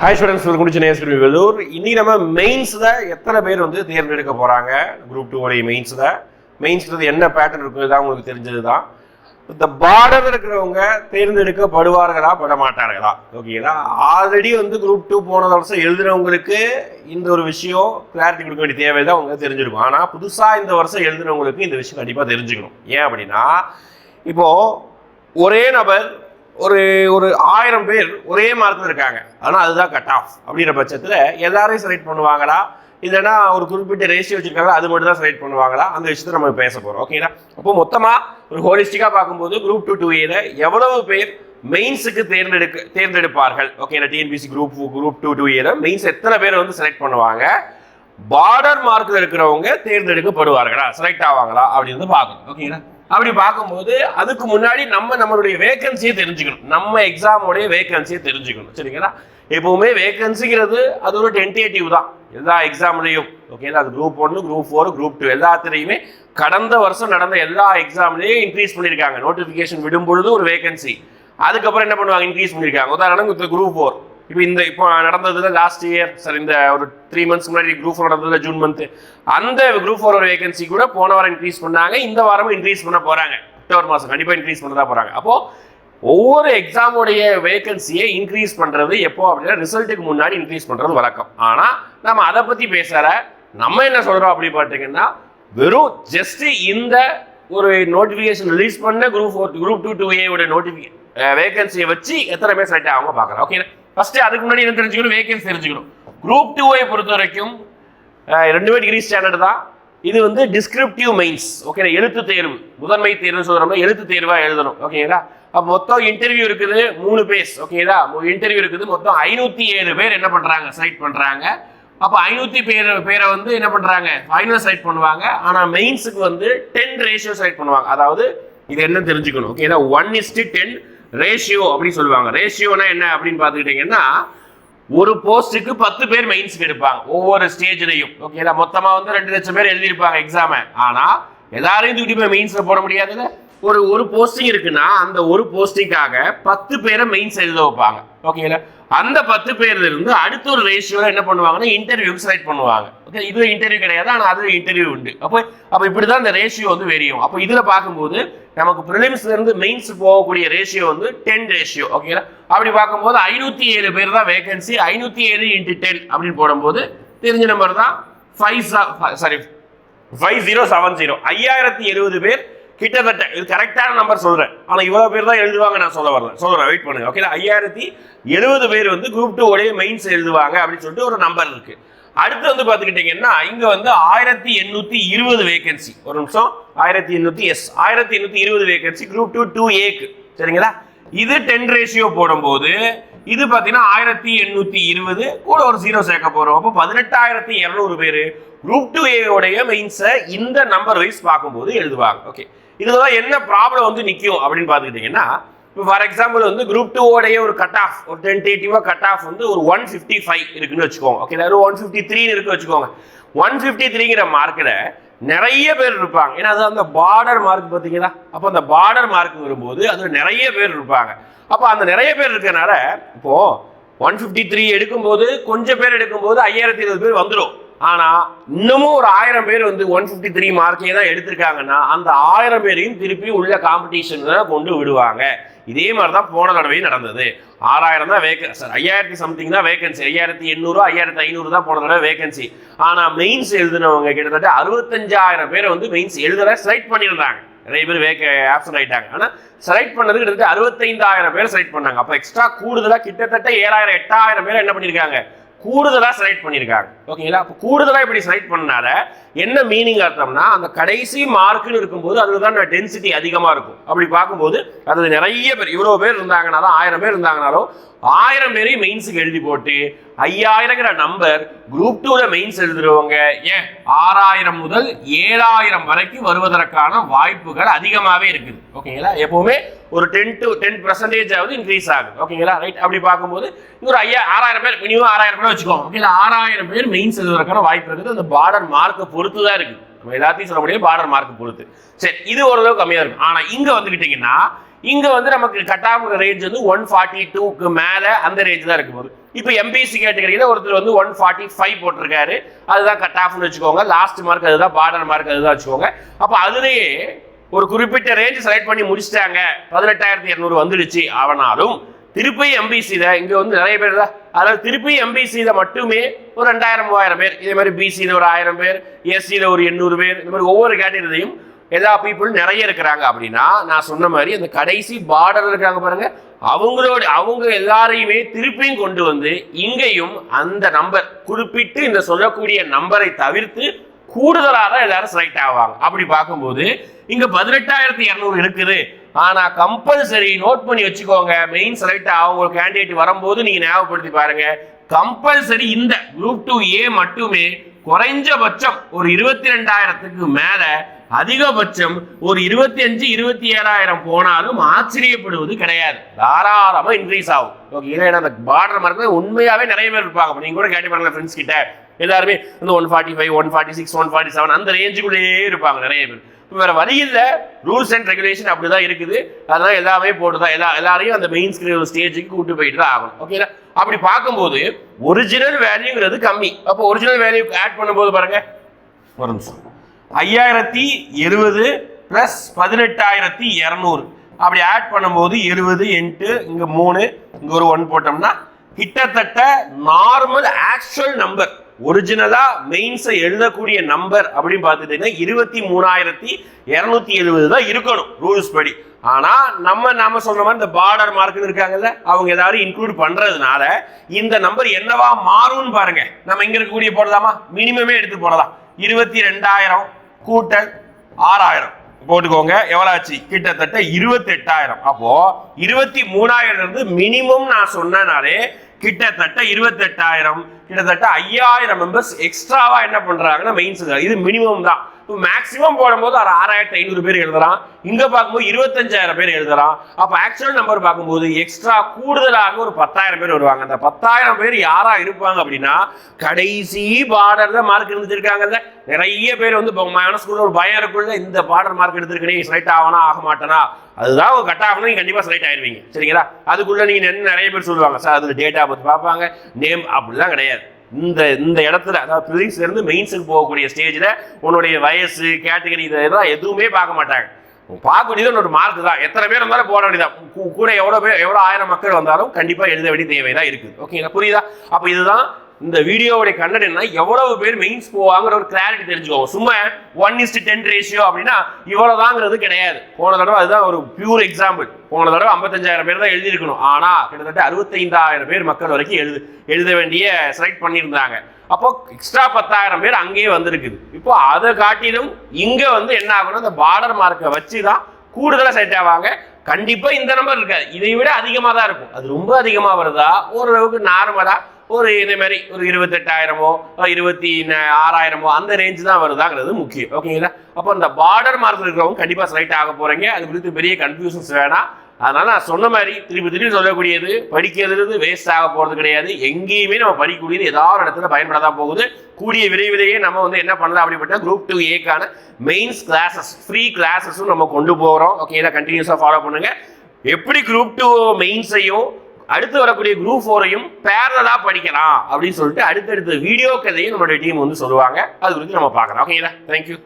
Hi students ஒரு குடிச்சு நேசரி வெள்ளூர் இன்னைக்கு நம்ம மெயின்ஸில் எத்தனை பேர் வந்து தேர்ந்தெடுக்க போகிறாங்க குரூப் டூ உடைய மெயின்ஸில் மெயின்ஸ்ன்றது என்ன பேட்டர்ன் இருக்கும் தான் உங்களுக்கு தெரிஞ்சது தான் இந்த பார்டர் இருக்கிறவங்க தேர்ந்தெடுக்கப்படுவார்களா பட மாட்டார்களா ஓகேங்களா ஆல்ரெடி வந்து குரூப் டூ போன வருஷம் எழுதுனவங்களுக்கு இந்த ஒரு விஷயம் கிளாரிட்டி கொடுக்க வேண்டிய தேவை தான் அவங்க தெரிஞ்சிருக்கும். ஆனால் புதுசாக இந்த வருஷம் எழுதுனவங்களுக்கு இந்த விஷயம் கண்டிப்பாக தெரிஞ்சுக்கணும். ஏன் அப்படின்னா இப்போது ஒரே நபர் ஒரு ஒரு ஆயிரம் பேர் ஒரே மார்க்கில் இருக்காங்க. ஆனால் அதுதான் கட் ஆஃப் அப்படின்ற பட்சத்தில் எல்லாரையும் செலக்ட் பண்ணுவாங்களா? இல்லைன்னா ஒரு குறிப்பிட்ட ரேஷியோ வச்சிருக்காங்க அது மட்டும் தான் செலக்ட் பண்ணுவாங்களா? அந்த விஷயத்தை நம்ம பேச போகிறோம் ஓகேங்களா அப்போ மொத்தமாக ஒரு ஹோலிஸ்டிக்காக பார்க்கும்போது குரூப் டூ டூ ஏல எவ்வளவு பேர் மெயின்ஸுக்கு தேர்ந்தெடுக்க தேர்ந்தெடுப்பார்கள்? ஓகேங்களா TNPSC group group two two ஏல மெயின்ஸ் எத்தனை பேர் வந்து செலக்ட் பண்ணுவாங்க? பார்டர் மார்க்கில் இருக்கிறவங்க தேர்ந்தெடுக்கப்படுவார்களா? செலக்ட் ஆவாங்களா? அப்படின்னு பார்க்கணும். ஓகேங்களா அப்படி பார்க்கும்போது அதுக்கு முன்னாடி நம்ம நம்மளுடைய வேகன்சியை தெரிஞ்சுக்கணும். நம்ம எக்ஸாமுடைய வேகன்சியை தெரிஞ்சுக்கணும். சரிங்களா? எப்பவுமே வேகன்சிங்கிறது அது ஒரு டென்டேட்டிவ் தான். எல்லா எக்ஸாம்லையும் ஓகேங்களா அது குரூப் ஒன்று குரூப் ஃபோர் குரூப் டூ எல்லாத்துலேயுமே கடந்த வருஷம் நடந்த எல்லா எக்ஸாம்லேயும் இன்க்ரீஸ் பண்ணியிருக்காங்க. நோட்டிஃபிகேஷன் விடும் பொழுது ஒரு வேகன்சி அதுக்கப்புறம் என்ன பண்ணுவாங்க? இன்க்ரீஸ் பண்ணியிருக்காங்க. உதாரணம் குரூப் ஃபோர் இப்போ இந்த இப்போ நடந்ததுல லாஸ்ட் இயர் சார் இந்த ஒரு த்ரீ மந்த்ஸ் முன்னாடி குரூப் ஃபோர் நடந்ததுல ஜூன் மந்த் அந்த குரூப் ஃபோர் வேகன்சி கூட போன வாரம் இன்க்ரீஸ் பண்ணாங்க. இந்த வாரமும் இன்க்ரீஸ் பண்ண போறாங்க. அக்டோபர் மாதம் கண்டிப்பாக இன்க்ரீஸ் பண்ண தான் போறாங்க. அப்போ ஒவ்வொரு எக்ஸாமுடைய வேகன்சியை இன்க்ரீஸ் பண்றது எப்போ அப்படின்னா ரிசல்ட்டுக்கு முன்னாடி இன்க்ரீஸ் பண்றது வழக்கம். ஆனால் நம்ம அதை பத்தி பேசுகிற நம்ம என்ன சொல்றோம் அப்படி பார்த்தீங்கன்னா வெறும் ஜஸ்ட் இந்த ஒரு நோட்டிஃபிகேஷன் ரிலீஸ் பண்ண group four group two two A நோட்டிஃபிகே வேகன்சியை வச்சு எத்தனை பேர் செலக்ட் அவங்க பார்க்கலாம் ஓகே ஃபர்ஸ்ட் அதுக்கு முன்னாடி என்ன தெரிஞ்சுக்கணும்? வேகன்சி தெரிஞ்சுக்கணும். குரூப் டூவை பொறுத்த வரைக்கும் ரெண்டுமே டிகிரி ஸ்டாண்டர்ட் தான். இது வந்து டிஸ்கிரிப்டிவ் மெயின்ஸ் ஓகே எழுத்து தேர்வு. முதன்மை தேர்வு சொல்கிறோம்னா எழுத்து தேர்வாக எழுதணும். ஓகேங்களா அப்போ மொத்தம் இன்டர்வியூ இருக்குது மூணு பேஸ். ஓகேங்களா இன்டர்வியூ இருக்குது மொத்தம் ஐநூற்றி ஏழு பேர் என்ன பண்ணுறாங்க செலக்ட் பண்ணுறாங்க அப்போ ஐநூற்றி பேர் பேரை வந்து என்ன பண்ணுறாங்க ஃபைனல் செலக்ட் பண்ணுவாங்க. ஆனால் மெயின்ஸுக்கு வந்து டென் ரேஷியோ செலக்ட் பண்ணுவாங்க. அதாவது இது என்ன தெரிஞ்சுக்கணும். ஓகேங்களா ஒன் இஸ்டு டென் ரேஷியோ அப்படின்னு சொல்லுவாங்க. ரேஷியோனா என்ன அப்படின்னு பார்த்துக்கிட்டிங்கன்னா ஒரு போஸ்ட்டுக்கு பத்து பேர் மெயின்ஸ்க்கு எடுப்பாங்க. ஒவ்வொரு ஸ்டேஜ்லையும் ஓகேங்களா மொத்தமாக வந்து ரெண்டு லட்சம் பேர் எழுதியிருப்பாங்க எக்ஸாமை ஆனால் எல்லாரையும் தூக்கிட்டு போய் மெயின்ஸில் போட முடியாதுல்ல ஒரு ஒரு போஸ்டிங் இருக்குன்னா அந்த ஒரு போஸ்டிங்காக பத்து பேரை மெயின்ஸ் எழுத வைப்பாங்க. ஓகேங்களா அந்த பத்து பேர்ல இருந்து அடுத்த ஒரு ரேஷியோல என்ன பண்ணுவாங்கன்னா இன்டர்வியூக்கு செலக்ட் பண்ணுவாங்க. ஓகே இது இன்டர்வியூ கிடையாது ஆனால் அது இன்டர்வியூ உண்டு. அப்போ அப்போ இப்படி தான் இந்த ரேஷியோ வந்து வெரியும் அப்போ இதில் பார்க்கும்போது நமக்கு ப்ரிலிம்ஸ்ல இருந்து மெயின்ஸ் போகக்கூடிய ரேஷியோ வந்து டென் ரேஷியோ ஓகேங்களா அப்படி பார்க்கும்போது ஐநூத்தி ஏழு பேர் தான் வேகன்சி ஐநூத்தி ஏழு இன்ட்டு டென் அப்படின்னு போடும்போது தெரிஞ்ச நம்பர் தான் five sorry five zero seven zero ஐயாயிரத்தி எழுபது பேர் கிட்டத்தட்ட இது கரெக்டான நம்பர் சொல்றேன். ஆனா இவ்வளவு பேர் தான் எழுதுவாங்க நான் சொல்ல வரல. சொல்றேன் வெயிட் பண்ணுங்க. ஓகே ஐயாயிரத்தி எழுபது பேர் வந்து குரூப் டூ உடைய மெயின்ஸ் எழுதுவாங்க அப்படின்னு சொல்லிட்டு ஒரு நம்பர் இருக்கு. அடுத்து வந்து பாத்துக்கிட்டீங்கன்னா இங்க வந்து ஆயிரத்தி எண்ணூத்தி இருபது வேகன்சி ஒரு நிமிஷம். ஆயிரத்தி எண்ணூத்தி எஸ் ஆயிரத்தி எண்ணூத்தி இருபது வேகன்சி குரூப் டூ டூ ஏக்கு சரிங்களா? இது டென் ரேஷியோ போடும்போது இது பார்த்தீங்கன்னா ஆயிரத்தி எண்ணூத்தி இருபது கூட ஒரு ஜீரோ சேர்க்க போறோம். அப்போ பதினெட்டாயிரத்தி இரநூறு பேர் குரூப் டூ ஏ உடைய மெயின்ஸை இந்த நம்பர் வைஸ் பார்க்கும்போது எழுதுவாங்க. ஓகே இதுதான் என்ன ப்ராப்ளம் வந்து நிற்கும் அப்படின்னு பார்த்துக்கிட்டிங்கன்னா இப்போ ஃபார் எக்ஸாம்பிள் வந்து குரூப் டூ உடைய ஒரு கட் ஆஃப் ஒரு டென்டேட்டிவாக கட் ஆஃப் வந்து ஒரு ஒன் ஃபிஃப்டி ஃபைவ் இருக்குன்னு வச்சுக்கோங்க. ஓகே ஒன் ஃபிஃப்டி த்ரீன்னு இருக்கு வச்சுக்கோங்க. ஒன் ஃபிஃப்டி த்ரீங்கிற மார்க்கில் நிறைய பேர் இருப்பாங்க. ஏன்னா அது அந்த பார்டர் மார்க் பார்த்தீங்களா? அப்போ அந்த பார்டர் மார்க் வரும்போது அதில் நிறைய பேர் இருப்பாங்க. அப்போ அந்த நிறைய பேர் இருக்கனால இப்போது ஒன் ஃபிஃப்டி த்ரீ எடுக்கும்போது கொஞ்சம் பேர் எடுக்கும்போது ஐயாயிரத்தி இருபது பேர் வந்துடும் ஆனால் இன்னமும் ஒரு ஆயிரம் பேர் வந்து ஒன் ஃபிஃப்டி த்ரீ மார்க்கே தான் எடுத்திருக்காங்கன்னா அந்த ஆயிரம் பேரையும் திருப்பி உள்ள காம்படிஷன் கொண்டு விடுவாங்க. இதே மாதிரி தான் போன தடவையும் நடந்தது. ஆறாயிரம் தான் வேகன் சார் ஐயாயிரத்தி சம்திங் தான் வேகன்சி ஐயாயிரத்தி எண்ணூறு ஐயாயிரத்தி ஐநூறு தான் போன தடவை வேகன்சி ஆனால் மெயின்ஸ் எழுதினவங்க கிட்டத்தட்ட அறுபத்தஞ்சாயிரம் பேரை வந்து மெயின்ஸ் எழுதுற செலக்ட் பண்ணியிருந்தாங்க. நிறைய பேர் வேக ஆப்சன்ட் ஆயிட்டாங்க. ஆனால் செலக்ட் பண்ணது கிட்டத்தட்ட அறுபத்தைந்தாயிரம் பேர் செலக்ட் பண்ணாங்க. அப்போ எக்ஸ்ட்ரா கூடுதலாக கிட்டத்தட்ட ஏழாயிரம் எட்டாயிரம் பேர் என்ன பண்ணியிருக்காங்க? கூடுதலாக செலக்ட் பண்ணியிருக்காங்க ஓகேங்களா அப்போ கூடுதலாக இப்படி செலக்ட் பண்ணனால என்ன மீனிங் அர்த்தம்னா அந்த கடைசி மார்க்குன்னு இருக்கும்போது அதுதான் டென்சிட்டி அதிகமாக இருக்கும். அப்படி பார்க்கும்போது அது நிறைய பேர் இவ்வளோ பேர் இருந்தாங்கனாலும் ஆயிரம் பேர் இருந்தாங்கனாலும் ஆயிரம் பேரையும் மெயின்ஸுக்கு எழுதி போட்டு ஐயாயிரங்கிற நம்பர் குரூப் டூவில் மெயின்ஸ் எழுதுறவங்க ஏன்? ஆறாயிரம் முதல் ஏழாயிரம் வரைக்கும் வருவதற்கான வாய்ப்புகள் அதிகமாகவே இருக்குது. ஓகேங்களா எப்போவுமே ஒரு டென் டு டென் பர்சன்டேஜ் ஆகுது இன்க்ரீஸ் ஆகுது. ஓகேங்களா ரைட் அப்படி பார்க்கும்போது இன்னொரு ஐயா ஆறாயிரம் பேர் மினிமம் ஆறாயிரம் பேர் வச்சுக்கோங்க. ஓகேங்களா ஆறாயிரம் பேர் மெயின்ஸ் எழுதுவதற்கான வாய்ப்பு இருக்குது. அந்த பார்டர் மார்க்கை பொறுத்து தான் இருக்குது. நம்ம எல்லாத்தையும் சொல்ல முடியாது பார்டர் மார்க் பொறுத்து. சரி இது ஓரளவு கம்மியாக இருக்கும். ஆனால் இங்கே வந்துக்கிட்டிங்கன்னா இங்கே வந்து நமக்கு கட் ஆஃப் ரேஞ்ச் வந்து ஒன் ஃபார்ட்டி டூக்கு மேலே அந்த ரேஞ்ச் தான் இருக்கும் போது இப்போ எம்பிசி கேட்டகரியில ஒருத்தர் வந்து ஒன் ஃபார்ட்டி ஃபைவ் போட்டிருக்காரு. அதுதான் கட் ஆஃப்னு வச்சுக்கோங்க. லாஸ்ட் மார்க் அதுதான் பார்டர் மார்க் அதுதான் வச்சுக்கோங்க. அப்போ அதுலேயே ஒரு குறிப்பிட்ட ரேஞ்ச் செலக்ட் பண்ணி முடிச்சிட்டாங்க. பதினெட்டாயிரத்தி இரநூறு வந்துடுச்சு. ஆனாலும் திருப்பி எம்பிசியில் இங்கே வந்து நிறைய பேர் தான் அதாவது திருப்பி எம்பிசியில் மட்டுமே ஒரு ரெண்டாயிரம் மூவாயிரம் பேர். இதே மாதிரி பிசியில் ஒரு ஆயிரம் பேர் எஸ்சியில் ஒரு எண்ணூறு பேர் இந்த மாதிரி ஒவ்வொரு கேட்டகரியிலையும் எல்லா பீப்புளும் நிறைய இருக்கிறாங்க அப்படின்னா நான் சொன்ன மாதிரி அந்த கடைசி பார்டர் இருக்காங்க பாருங்க. அவங்களோட அவங்க எல்லாரையுமே திருப்பியும் கொண்டு வந்து இங்கேயும் அந்த நம்பர் குறிப்பிட்டு இந்த சொல்லக்கூடிய நம்பரை தவிர்த்து கூடுதலாக தான் எல்லாரும் செலக்ட் ஆவாங்க. அப்படி பார்க்கும்போது இங்க பதினெட்டாயிரத்தி இரநூறு இருக்குது. ஆனா கம்பல்சரி நோட் பண்ணி வச்சுக்கோங்க. மெயின் செலக்ட் அவங்க கேண்டிடேட் வரும்போது நீங்க ஞாபகப்படுத்தி பாருங்க. கம்பல்சரி இந்த குரூப் டூ ஏ மட்டுமே குறைஞ்சபட்சம் ஒரு இருபத்தி ரெண்டாயிரத்துக்கு மேல அதிகபட்சம் ஒரு இருபத்தி அஞ்சு இருபத்தி ஏழாயிரம் போனாலும் ஆச்சரியப்படுவது கிடையாது. தாராளமா இன்க்ரீஸ் ஆகும். ஓகே ஏன்னா அந்த பார்டர் மார்க்கு உண்மையாவே நிறைய பேர் இருப்பாங்க. நீங்க கூட கேட்டு பாருங்க ஃப்ரெண்ட்ஸ் கிட்ட. எல்லாருமே இந்த one forty five one forty six one forty seven அந்த ரேஞ்சுக்குள்ளேயே இருப்பாங்க நிறைய பேர். வேற வழி இல்லை. ரூல்ஸ் அண்ட் ரெகுலேஷன் அப்படிதான் இருக்குது. அதெல்லாம் எல்லாமே போட்டுதான். எல்லா எல்லாரையும் அந்த மெயின் ஸ்டேஜுக்கு கூட்டு போயிட்டு தான் ஆகணும். ஓகேங்களா அப்படி பார்க்கும்போது ஒரிஜினல் வேல்யூங்கிறது கம்மி. அப்போ ஒரிஜினல் வேல்யூ ஆட் பண்ணும்போது பாருங்க. ஒரு நிமிஷம். ஐயாயிரத்தி எழுபது ப்ளஸ் பதினெட்டாயிரத்தி இரநூறு. அப்படி ஆட் பண்ணும்போது எழுபது எட்டு இங்கே மூணு இங்கே ஒரு ஒன் போட்டோம்னா கிட்டத்தட்ட நார்மல் ஆக்சுவல் நம்பர் ஒரிஜினலா மெயின்ஸை எழுதக்கூடிய நம்பர் அப்படின்னு பார்த்துட்டீங்கன்னா இருபத்தி மூணாயிரத்தி இரநூத்தி எழுபது தான் இருக்கணும் ரூல்ஸ் படி. ஆனா நம்ம நாம சொன்ன மாதிரி இந்த பார்டர் மார்க்னு இருக்காங்கல்ல அவங்க ஏதாவது இன்க்ளூட் பண்றதுனால இந்த நம்பர் என்னவா மாறும்னு பாருங்க. நம்ம இங்க இருக்கக்கூடிய போடலாமா? மினிமமே எடுத்து போடலாம். இருபத்தி ரெண்டாயிரம் கூட்டல் ஆறாயிரம். போட்டுக்கோங்க எவ்வளவு ஆச்சு? கிட்டத்தட்ட இருபத்தி எட்டாயிரம் அப்போ இருபத்தி மூணாயிரம் இருந்து மினிமம் நான் சொன்னனாலே கிட்டத்தட்ட இருபத்தெட்டாயிரம் கிட்டத்தட்ட ஐயாயிரம் மெம்பர்ஸ் எக்ஸ்ட்ராவா என்ன பண்றாங்கன்னா மெயின்ஸ் இது மினிமம் தான். மேக்ஸிமம் போடும்போது ஒரு ஆறாயிரத்தி ஐநூறு பேர் எழுதுறான். இங்கே பார்க்கும்போது இருபத்தஞ்சாயிரம் பேர் எழுதுறான். அப்போ ஆக்சுவல் நம்பர் பார்க்கும்போது எக்ஸ்ட்ரா கூடுதலாக ஒரு பத்தாயிரம் பேர் வருவாங்க. அந்த பத்தாயிரம் பேர் யாரா இருப்பாங்க அப்படின்னா கடைசி பார்டர்ல மார்க் இருந்துருக்காங்கல்ல நிறைய பேர் வந்து இப்போ மனசுக்குள்ள ஒரு பயம் இருக்குள்ள இந்த பார்டர் மார்க் எடுத்திருக்கனே செலக்ட் ஆகனா ஆக மாட்டேனா? அதுதான் ஒரு கட் ஆகணும் கண்டிப்பாக செலக்ட் ஆயிடுவீங்க சரிங்களா? அதுக்குள்ள நீங்கள் நிறைய பேர் சொல்லுவாங்க சார் அதில் டேட்டா பற்றி பார்ப்பாங்க நேம் அப்படிலாம் கிடையாது. இந்த இந்த இடத்துல அதாவது பிலிங்ஸ்ல இருந்து மெயின்ஸுக்கு போகக்கூடிய ஸ்டேஜ்ல உன்னுடைய வயசு கேட்டகரி இதெல்லாம் எதுவுமே பார்க்க மாட்டாங்க. பார்க்க வேண்டியது ஒரு மார்க் தான். எத்தனை பேர் இருந்தாலும் போட வேண்டியதான் கூட எவ்வளோ பேர் எவ்வளோ ஆயிரம் மக்கள் வந்தாலும் கண்டிப்பாக எழுத வேண்டிய தேவைதான் இருக்குது ஓகேங்களா புரியுதா? அப்போ இதுதான் இந்த வீடியோவுடைய கண்டென்ட் என்ன எவ்வளவு பேர் மெயின்ஸ் போவாங்கிற ஒரு கிளாரிட்டி தெரிஞ்சுக்கோங்க. சும்மா ஒன் இஸ்ட் டென் ரேஷியோ அப்படின்னா இவ்வளவுதாங்கிறது கிடையாது. போன தடவை அதுதான் ஒரு பியூர் எக்ஸாம்பிள் போன தடவை ஐம்பத்தஞ்சாயிரம் பேர் தான் எழுதியிருக்கணும். ஆனா கிட்டத்தட்ட அறுபத்தைந்தாயிரம் பேர் மக்கள் வரைக்கும் எழுது எழுத வேண்டிய செலக்ட் பண்ணியிருந்தாங்க. அப்போ எக்ஸ்ட்ரா பத்தாயிரம் பேர் அங்கேயே வந்திருக்குது. இப்போ அதை காட்டிலும் இங்க வந்து என்ன ஆகணும் அந்த பார்டர் மார்க்கை வச்சு தான் கூடுதலாக செலக்ட் ஆவாங்க. கண்டிப்பா இந்த நம்பர் இருக்காது. இதை விட அதிகமாக தான் இருக்கும். அது ரொம்ப அதிகமாக வருதா? ஓரளவுக்கு நார்மலா ஒரு இதே மாதிரி ஒரு இருபத்தெட்டாயிரமோ இருபத்தி ஆறாயிரமோ அந்த ரேஞ்ச் தான் வருதாங்கிறது முக்கியம். ஓகேங்களா அப்போ இந்த பார்டர் மார்க் இருக்கிறவங்க கண்டிப்பாக செலக்ட் ஆக போகிறீங்க அது குறித்து பெரிய கன்ஃபியூஷன்ஸ் வேணாம். அதனால் நான் சொன்ன மாதிரி திருப்பி திருப்பி சொல்லக்கூடியது படிக்கிறது வேஸ்ட் ஆக போகிறது கிடையாது. எங்கேயுமே நம்ம படிக்கக்கூடியது ஏதாவது ஒரு இடத்துல பயன்பட தான் போகுது. கூடிய விரைவிலேயே நம்ம வந்து என்ன பண்ணலாம் அப்படிப்பட்ட குரூப் டூ ஏக்கான மெயின்ஸ் கிளாஸஸ் ஃப்ரீ கிளாஸஸும் நம்ம கொண்டு போகிறோம் ஓகேங்களா கண்டினியூஸாக ஃபாலோ பண்ணுங்கள் எப்படி குரூப் டூ மெயின்ஸையும் அடுத்து வரக்கூடிய குரூப் ஃபோரையும் பேரலா படிக்கலாம் அப்படின்னு சொல்லிட்டு அடுத்தடுத்த வீடியோ கதையும் நம்மளுடைய டீம் வந்து சொல்லுவாங்க. அது குறித்து நம்ம பார்க்கலாம். ஓகேங்களா தேங்க்யூ